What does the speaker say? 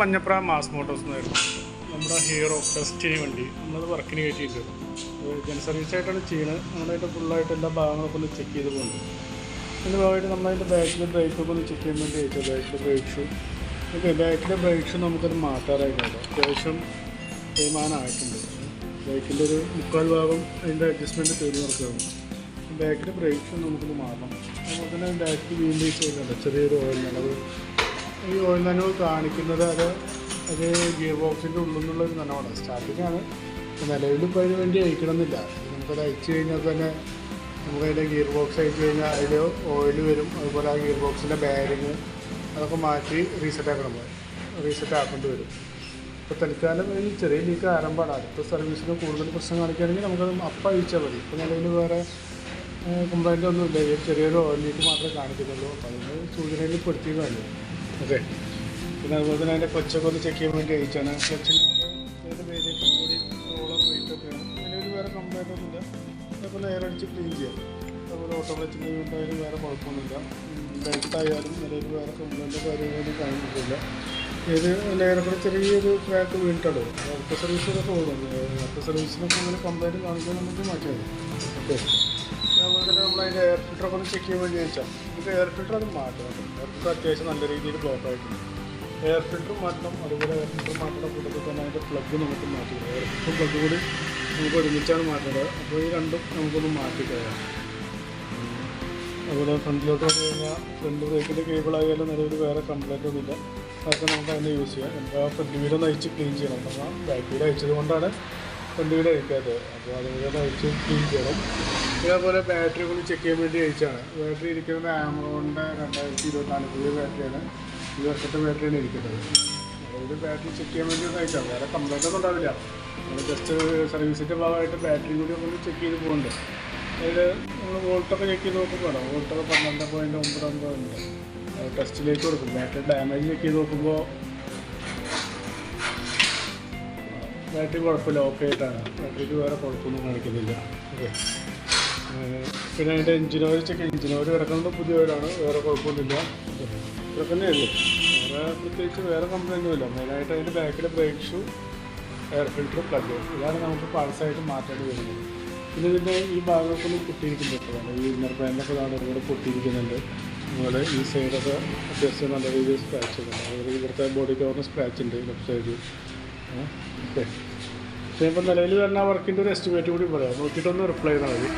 Manjapra mass Motors എന്നായിരുന്നു നമ്മുടെ hero ടെസ്റ്റിന് വേണ്ടി. നമ്മളത് വർക്കിന് കയറ്റിയിട്ടുണ്ട് ജന സർവീസ് ആയിട്ടാണ് ചെയ്യുന്നത് നമ്മളതിന്റെ ഫുള്ളായിട്ട് എല്ലാ ഭാഗങ്ങളൊക്കെ ഒന്ന് ചെക്ക് ചെയ്ത് പോകുന്നുണ്ട് അതിന്റെ ഭാഗമായിട്ട് നമ്മളതിന്റെ ബാക്കിലെ ബ്രേക്കൊക്കെ ഒന്ന് ചെക്ക് ചെയ്യാൻ വേണ്ടി അയച്ചത് ബാക്കിലെ ബ്രേക്ക് ഓക്കെ ബാക്കിലെ ബ്രേക്ക് നമുക്കത് മാറ്റാറായിട്ടുണ്ട് അത്യാവശ്യം തേയ്മാനമായിട്ടുണ്ട് ബൈക്കിന്റെ ഒരു മുക്കാൽ ഭാഗം അതിന്റെ അഡ്ജസ്റ്റ്മെന്റ് തേടി നടക്കുകയാണ്. ബാക്കിൽ ബ്രേക്ക് ഷൂ നമുക്കൊന്ന് മാറണം അതുപോലെ തന്നെ ബാക്കിൽ വീണ്ടും ചെറിയൊരു ഓയിൽ നനവ് ഈ ഓയിൽ നനവ് കാണിക്കുന്നത് അത് അത് ഗിയർ ബോക്സിന്റെ ഉള്ളിൽ നിന്നുള്ള ഒരു നനവാണ് സ്റ്റാർട്ടിങ്ങാണ് നിലവിൽ ഇപ്പോൾ അതിന് വേണ്ടി അയക്കണമെന്നില്ല നമുക്കത് അയച്ചു കഴിഞ്ഞാൽ തന്നെ നമുക്ക് അതിന്റെ ഗിയർ ബോക്സ് അയച്ചു കഴിഞ്ഞാൽ അതിൽ ഓയിൽ വരും. അതുപോലെ ആ ഗിയർ ബോക്സിന്റെ ബാരിങ് അതൊക്കെ മാറ്റി റീസെറ്റ് ആക്കണം. റീസെറ്റ് ആക്കേണ്ടി വരും. ഇപ്പോൾ തൽക്കാലം ചെറിയ ലീക്ക് ആരംഭമാണ്. അടുത്ത സർവീസിന് കൂടുതൽ പ്രശ്നം കാണിക്കുകയാണെങ്കിൽ നമുക്കത് അപ്പം അയച്ചാൽ മതി. ഇപ്പോൾ നിലവിൽ വേറെ കംപ്ലൈന്റ് ഒന്നുമില്ല. ചെറിയൊരു ഓയിൽ ലീക്ക് മാത്രമേ കാണിക്കുന്നുള്ളൂ. അപ്പോൾ അതിന്റെ സൂചനയിൽ പെടുത്തിയതാണ്. ഓക്കെ പിന്നെ അതുപോലെ തന്നെ അതിന്റെ കൊച്ചൊക്കെ ഒന്ന് ചെക്ക് ചെയ്യാൻ വേണ്ടി അയച്ചാണ്. ക്ലച്ചിൽ ഏത് വേരിയന്റും കൂടി റോളർ റേറ്റ് ഒക്കെയാണ് നിലവിൽ വേറെ കംപ്ലൈന്റ് ഒന്നുമില്ല. അതേപോലെ എയർ അടിച്ച് ക്ലീൻ ചെയ്യാം. അതുപോലെ ഓട്ടോ ക്ലച്ചിൽ ഉണ്ടായാലും വേറെ കുഴപ്പമൊന്നുമില്ല. ബെൽറ്റായാലും നിലവിൽ വേറെ കംപ്ലൈന്റോ കാര്യങ്ങളൊന്നും കാണുന്നില്ല. ഇത് ലെയറൊക്കെ ചെറിയൊരു ക്രാക്ക് വീണിട്ടുള്ളൂ അടുത്ത സർവീസിനൊക്കെ പോകുന്നുണ്ട് അടുത്ത സർവീസിനൊക്കെ അങ്ങനെ കംപ്ലൈന്റ് കാണിക്കാൻ നമുക്ക് മാറ്റിയാൽ ഓക്കെ അതുപോലെ തന്നെ നമ്മൾ അതിന്റെ എയർ ഫിൽറ്ററൊക്കെ ഒന്ന് ചെക്ക് ചെയ്യാൻ വേണ്ടി ചോദിച്ചാൽ നമുക്ക് എയർ ഫിൽറ്റർ അത് മാറ്റണം എയർ ഫിൽറ്റർ അത്യാവശ്യം നല്ല രീതിയിൽ ബ്ലോക്ക് ആയിട്ടുണ്ട്. എയർ ഫിൽറ്റർ മാറ്റണം അതുപോലെ എയർ ഫിൽറ്റർ മാറ്റുന്ന കൂട്ടത്തിൽ തന്നെ അതിന്റെ പ്ലഗ് നമുക്ക് മാറ്റിക്കണം എയർ ഫിൽറ്ററും പ്ലഗ് കൂടി നമുക്ക് ഒരുമിച്ചാണ് മാറ്റേണ്ടത് അപ്പോൾ ഈ രണ്ടും നമുക്കൊന്ന് മാറ്റിക്കളയാം അതുപോലെ ഫ്രണ്ടിലോട്ട് വന്നു കഴിഞ്ഞാൽ ഫ്രണ്ട് ബ്രേക്കിന്റെ കേബിൾ ആയാലും നിലവിൽ വേറെ കംപ്ലൈന്റ് ഒന്നുമില്ല. അതൊക്കെ നമുക്ക് അതിനെ യൂസ് ചെയ്യാം. എന്താ ഫ്രണ്ട് വീലൊന്ന് അയച്ച് ക്ലീൻ ചെയ്യണം. നമ്മൾ ബാക്ക് വീൽ അയച്ചത് കൊണ്ടാണ് വീൽ അയക്കാത്തത് അപ്പോൾ അതുപോലെ അയച്ച് ക്ലീൻ ചെയ്യണം. ഇതേപോലെ ബാറ്ററി കൂടി ചെക്ക് ചെയ്യാൻ വേണ്ടി അയച്ചാണ് ബാറ്ററി ഇരിക്കുന്നത് ആമറോണിന്റെ രണ്ടായിരത്തി ഇരുപത്തിനാല് പുതിയ ബാറ്ററിയാണ് ഈ വർഷത്തെ ബാറ്ററിയാണ് ഇരിക്കുന്നത്. അതായത് ബാറ്ററി ചെക്ക് ചെയ്യാൻ വേണ്ടി ഒന്ന് അയച്ചാണ് വേറെ കംപ്ലൈന്റ് ഒന്നും ഉണ്ടാവില്ല. നമ്മൾ ജസ്റ്റ് സർവീസിന്റെ ഭാഗമായിട്ട് ബാറ്ററി കൂടി ഒന്ന് ചെക്ക് ചെയ്ത് പോകുന്നുണ്ട് അതിൽ നമ്മൾ വോൾട്ടൊക്കെ ചെക്ക് ചെയ്ത് നോക്കുമ്പോൾ വോൾട്ടൊക്കെ പന്ത്രണ്ട് പോയിന്റ് ഒമ്പത് ഒമ്പത് ഉണ്ട് ടെസ്റ്റിലേക്ക് കൊടുക്കും. ബാറ്ററി ഡാമേജ് ചെക്ക് ചെയ്ത് നോക്കുമ്പോൾ ബാറ്ററി കുഴപ്പമില്ല ഓക്കെ ആയിട്ടാണ്. ബാറ്ററിക്ക് വേറെ കുഴപ്പമൊന്നും കാണിക്കുന്നില്ല. പിന്നെ അതിന്റെ engine oil check engine oil കിടക്കുന്നത് പുതിയ ഓയിലാണ് വേറെ കുഴപ്പമൊന്നുമില്ല. ഇതൊക്കെ തന്നെ ഉള്ളൂ. വേറെ പ്രത്യേകിച്ച് വേറെ കംപ്ലൈന്റ് ഇല്ല. മെയിനായിട്ട് അതിന്റെ ബാക്കിലെ brake shoe air filter plug ഇതാണ് നമുക്ക് പാഴ്സായിട്ട് മാറ്റേണ്ടി വരുന്നത്. പിന്നെ ഇതിന്റെ ഈ ഭാഗമൊക്കെ ഒന്ന് പൊട്ടിയിരിക്കുന്നുണ്ട് ഈ ഇന്നർ പാന്റൊക്കെ ഇതാണ് ഇവിടെ പൊട്ടിയിരിക്കുന്നുണ്ട്. അതുപോലെ ഈ സൈഡൊക്കെ അത്യാവശ്യം നല്ല രീതിയിൽ സ്ക്രാച്ച് ഉണ്ട് അതായത് ഇവിടുത്തെ ബോഡി കവറിന് സ്ക്രാച്ച് ഉണ്ട് ലെഫ്റ്റ് സൈഡിൽ ഇപ്പം നിലവിൽ വരുന്ന വർക്കിന്റെ ഒരു എസ്റ്റിമേറ്റ് കൂടി പറയാം. നോക്കിയിട്ടൊന്ന് റിപ്ലൈ ചെയ്താൽ മതി.